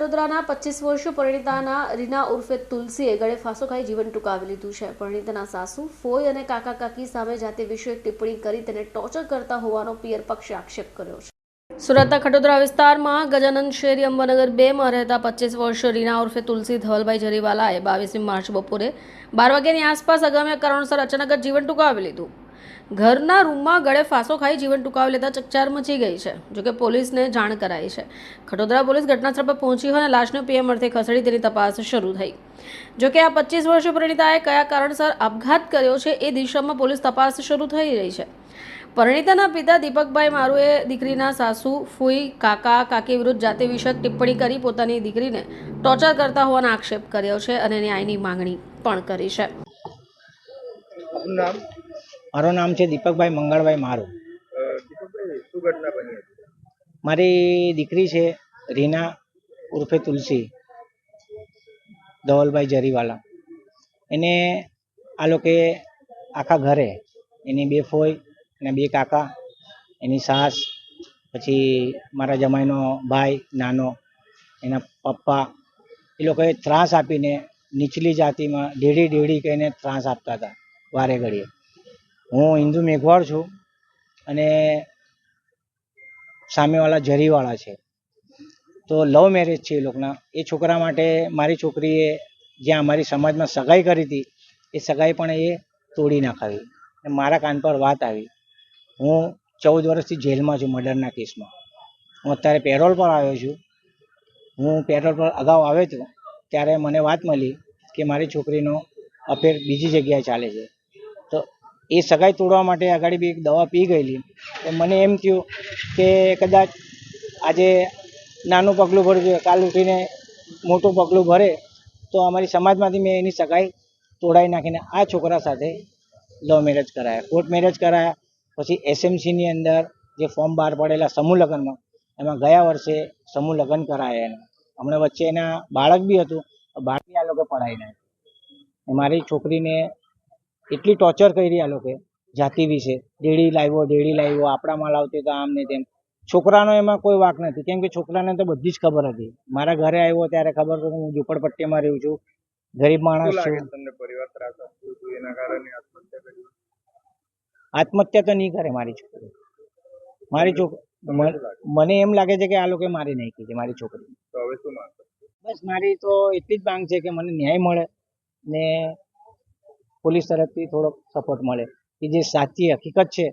વડોદરાના પચીસ વર્ષીય પરિણીતાના રીના ઉર્ફે તુલસીએ ગળે ફાંસો ખાઈ જીવન ટૂંકાવી લીધું છે. પરિણીતાના સાસુ, ફોઈ અને કાકા કાકી સામે જાતે વિશે ટિપ્પણી કરી તેને ટોર્ચર કરતા હોવાનો પિયર પક્ષે આક્ષેપ કર્યો છે. સુરતના ખટોદરા વિસ્તારમાં ગજાનંદ શેરી અંબાનગર બેમાં રહેતા પચીસ વર્ષીય રીના ઉર્ફે તુલસી ધવલભાઈ જરીવાલાએ બાવીસમી માર્ચ બપોરે બાર વાગ્યાની આસપાસ અગામ્ય કારણોસર અચાનક જ જીવન ટૂંકાવી લીધું. ઘરના રૂમમાં ગળે ફાંસો ખાઈ જીવન ટૂંકાવી લેતા ચકચાર મચી ગઈ છે. જોકે પોલીસને જાણ કરાઈ છે. ખટોદરા પોલીસ ઘટનાસ્થળ પર પહોંચી હોય અને લાશને પીએમ અર્થે ખસેડી તેની તપાસ શરૂ થઈ. જોકે આ પચીસ વર્ષીય પરિણીતાએ કયા કારણસર આપઘાત કર્યો છે એ દિશામાં પોલીસ તપાસ શરૂ થઈ રહી છે. પરિણીતાના પિતા દીપકભાઈ મારુએ દીકરીના સાસુ, ફૂઈ, કાકા, કાકી વિરુદ્ધ જાતિ વિષયક ટિપ્પણી કરી પોતાની દીકરીને ટોર્ચર કરતા હોવાનો આક્ષેપ કર્યો છે અને ન્યાયની માંગણી પણ કરી છે. મારું નામ છે દીપકભાઈ મંગળભાઈ મારું. મારી દીકરી છે રીના ઉર્ફે તુલસી ધવલભાઈ જરીવાલા. એને આ લોકોએ આખા ઘરે એની બે ફોઈ અને બે કાકા એની સાસ પછી મારા જમાઈનો ભાઈ નાનો એના પપ્પા એ લોકોએ ત્રાસ આપીને નીચલી જાતિમાં ડેડી ડેડી કહીને ત્રાસ આપતા હતા વારે ઘડીએ. હું હિન્દુ મેઘવાળ છું અને સામેવાળા જરીવાળા છે. તો લવ મેરેજ છે એ લોકોના. એ છોકરા માટે મારી છોકરીએ જ્યાં અમારી સમાજમાં સગાઈ કરી હતી, એ સગાઈ પણ એ તોડી નાખાવી મારા કાન પર વાત આવી. હું ચૌદ વર્ષથી જેલમાં છું મર્ડરના કેસમાં. હું અત્યારે પેરોલ પર આવ્યો છું. હું પેરોલ પર અગાઉ આવ્યો હતો, ત્યારે મને વાત મળી કે મારી છોકરીનો અફેર બીજી જગ્યાએ ચાલે છે. એ સગાઈ તોડવા માટે આગળ બી એક દવા પી ગયેલી. તો મને એમ થયું કે કદાચ આજે નાનું પગલું ભરવું કાલ ઉઠીને મોટું પગલું ભરે, તો અમારી સમાજમાંથી મેં એની સગાઈ તોડાવી નાખીને આ છોકરા સાથે લવ મેરેજ કરાયા. કોર્ટ મેરેજ કરાયા, પછી એસએમસીની અંદર જે ફોર્મ બહાર પડેલા સમૂહ લગ્નમાં, એમાં ગયા વર્ષે સમૂહ લગ્ન કરાયા એના. હમણાં વચ્ચે એના બાળક બી હતું બાળક આ લોકો પડાવી નાખ્યું. મારી છોકરીને એટલી ટોર્ચર કરી આ લોકો જાતિ વિશે. ડેડી લાવ્યો ડેડી લાવ્યો આપણામાં લાવતી તો આમ ને તેમ. છોકરાનો એમાં કોઈ વાક નથી. કેમ કે છોકરાને તો બધી જ ખબર હતી. મારા ઘરે આવ્યો ત્યારે ખબર હતી હું ઝુંપડપટ્ટીમાં રહું છું. ગરીબ માણસ છું. આત્મહત્યા તો નહીં કરે મારી છોકરી. મારી છોકરી મને એમ લાગે છે કે આ લોકોએ મારી નાખી છે મારી છોકરી. તો? બસ મારી તો એટલી જ માંગ છે કે મને ન્યાય મળે ને પોલીસ તરફથી થોડોક સપોર્ટ મળે. કે જે સાચી હકીકત છે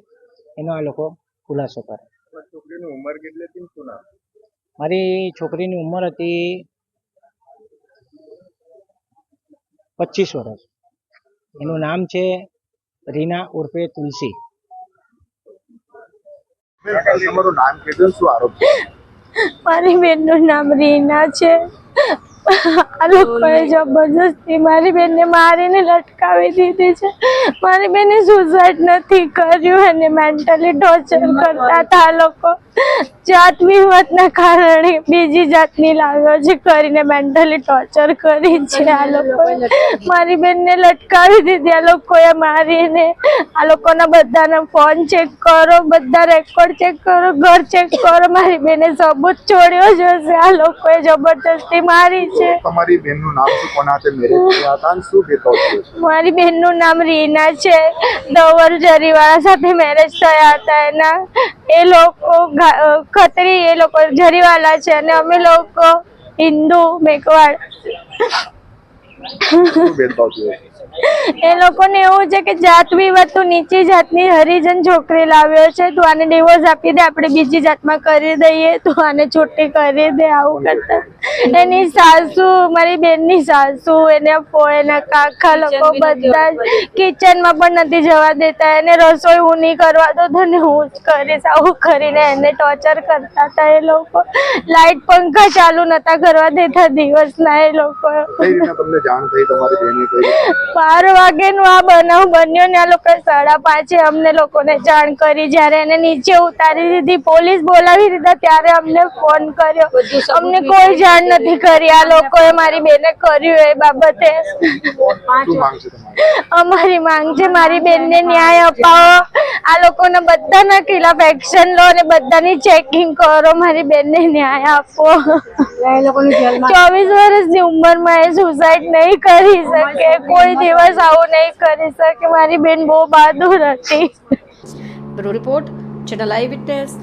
એનો આ લોકો ખુલાસો કરે. છોકરીની ઉંમર કેટલી મારી છોકરીની ઉંમર હતી પચીસ વર્ષ. એનું નામ છે રીના ઉર્ફે તુલસી. તમારું નામ કીધું શું આરોપ મારી બેનનું નામ રીના છે. આ લોકોએ જબરજસ્તી મારી બેનને મારીને લટકાવી દીધી છે. મારી બેને સુસાઇડ નથી કર્યું અને મેન્ટલી ટોર્ચર કરતા હતા આ લોકો. જાત વિવાદના કારણે બીજી જાતની લાવ્યો છે કરીને મેન્ટલી ટોર્ચર કરી છે આ લોકોએ મારી બેનને લટકાવી દીધી. આ લોકોએ મારીને આ લોકોના બધાના ફોન ચેક કરો બધા રેકોર્ડ ચેક કરો ઘર ચેક કરો. મારી બેને સબૂત છોડ્યો જ હશે. આ લોકોએ જબરદસ્તી મારી છે. તમારી બેનનું નામ શું? કોના છે મેરેજ થયા શું છે? મારી બેનનું નામ રીના છે. દવર જરીવાળા સાથે મેરેજ થયા હતા એના. એ લોકો ખત્રી એ લોકો જરીવાલા છે અને અમે લોકો હિન્દુ છે એ લોકોને એવું છે કે જાત વિવાદ તું નીચી જાતની હરિજન છોકરી લાવ્યો છે. તું આને ડિવોર્સ આપી દે આપણે બીજી જાતમાં કરી દઈએ. તું આને છૂટી કરી દે આવું કરતા. એની સાસુ મારી બેનની સાસુ એને ફો એના કાકા લોકો બધા કિચનમાં પણ નથી જવા દેતા. એને રસોઈ હું નહીં કરવા દો તો ને હું જ કરીશ. આવું કરીને એને ટોર્ચર કરતા હતા એ લોકો. લાઈટ પંખા ચાલુ નતા કરવા દેતા દિવસના એ લોકો. બાર વાગેનું આ બનાવ બન્યો ને આ લોકો સાડા પાંચે અમને લોકોને જાણ કરી. જ્યારે એને નીચે ઉતારી દીધી પોલીસ બોલાવી દીધા ત્યારે અમને ફોન કર્યો. અમને કોઈ જાણ નથી કરી. આ લોકોએ મારી બેને કર્યું એ બાબતે. શું માંગ છે તમારી? અમારી માંગ છે મારી બેનને ન્યાય અપાવો. આ લોકોના બધાના ખિલાફ એક્શન લો અને બધાની ચેકિંગ કરો. મારી બેનને ન્યાય આપો. ચોવીસ વર્ષની ઉંમરમાં એ સુસાઇડ નહીં કરી શકે. કોઈ દિવસ આવું નહીં કરી શકે. મારી બેન બહુ બહાદુર હતી. Bureau report channel eye witness